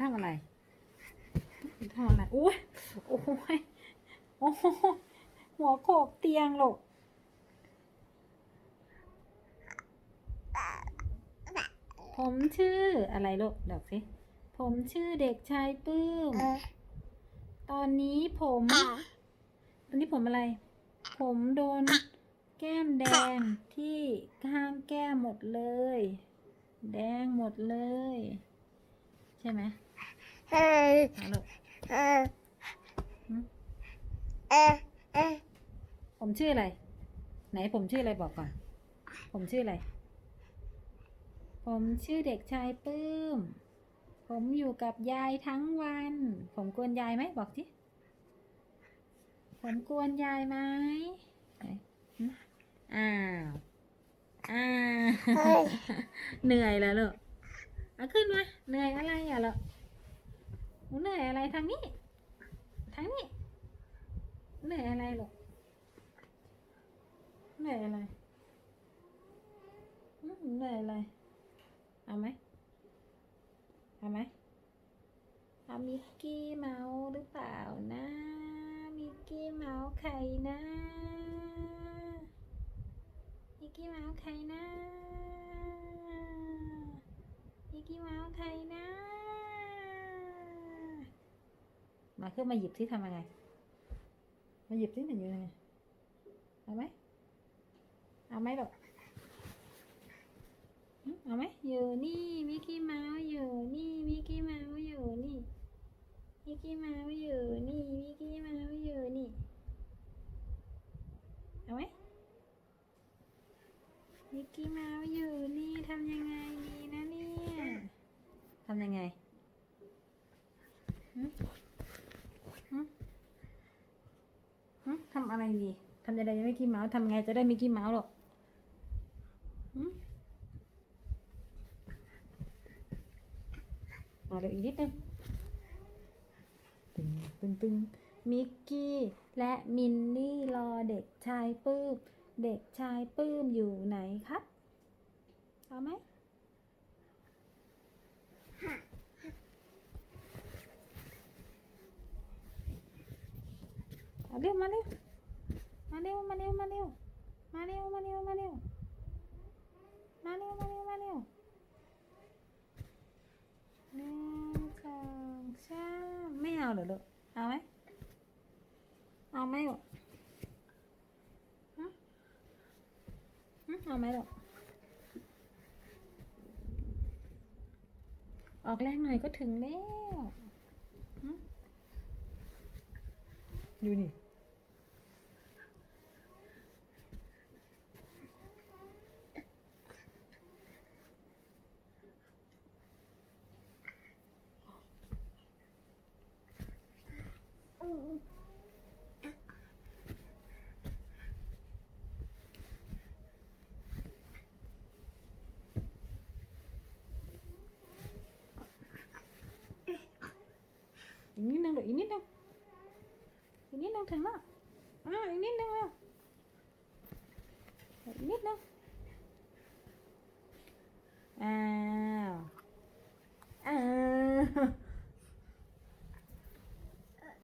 ทำอะไรทำอะไรอุ้ยโอ้ยโอ้โหหัวโขกเตียงหรอกผมชื่ออะไรลูกเดี๋ยวสิผมชื่อเด็กชายปื้ม ตอนนี้ผม ตอนนี้ผมอะไร ผมโดนแก้มแดงที่ข้างแก้มหมดเลย แดงหมดเลย ใช่ไหมเอาลูกผมชื่ออะไร ไหนผมชื่ออะไรบอกก่อน ผมชื่ออะไร ผมชื่อเด็กชายปื้ม ผมอยู่กับยายทั้งวัน ผมกวนยายไหมบอกสิผมกวนยายไหมไหนหึอ้าว อ้าว เหนื่อยแล้วลูกเอาขึ้นมาเหนื่อยอะไรอะลูกหนูเหนื่อยอะไรทางนี้ ทางนี้ เหนื่อยอะไรลูกเหนื่อยอะไรเหนื่อยอะไร เอาไหมเอาไหมเอามิกกี้เมาส์หรือเปล่านะ มิกกี้เมาส์ใครนะ กี้เมาส์ใครนะมิกกี้เมาส์ใครนะ มาขึ้นมาหยิบที่ทำยังไง มาหยิบที่หนอยู่ยังไงเอาไหมเอาไหมลูกหึเอาไหมอยู่นี่มิกกี้เมาส์อยู่นี่มิกกี้เมาส์อยู่นี่มิกกี้เมาส์อยู่นี่มิกกี้เมาส์อยู่นี่เอาไหม มิกกี้เมาส์อยู่นี่ทำยังไงดีนะเนี่ยทำยังไงหึหึหึทำอะไรดีทำยังไงมิกกี้เมาส์ทำไงจะได้มิกกี้เมาส์หรอกหึมาเดี๋ยวอีกนิดนึงตึงตึงตึงมิกกี้และมินนี่รอเด็กชายปื้ม เด็กชายปื้มอยู่ไหนครับเอาไหมเอาเร็วมาเร็วมาเร็วมาเร็วมาเร็วมาเร็วมาเร็วมาเร็วมาเร็วมาเร็วมาเร็วหนึ่งสองสามไม่เอาเหรอลูกเอาไหมเอาไหมลูกฮะฮะ เอาไหมลูกออกแรงหน่อยก็ถึงแล้วฮะดูนี่ หรืออีกนิดนึงอีกนิดนึงถึงแล้วอ่าอีกนิดนึงแล้วอีกนิดนึง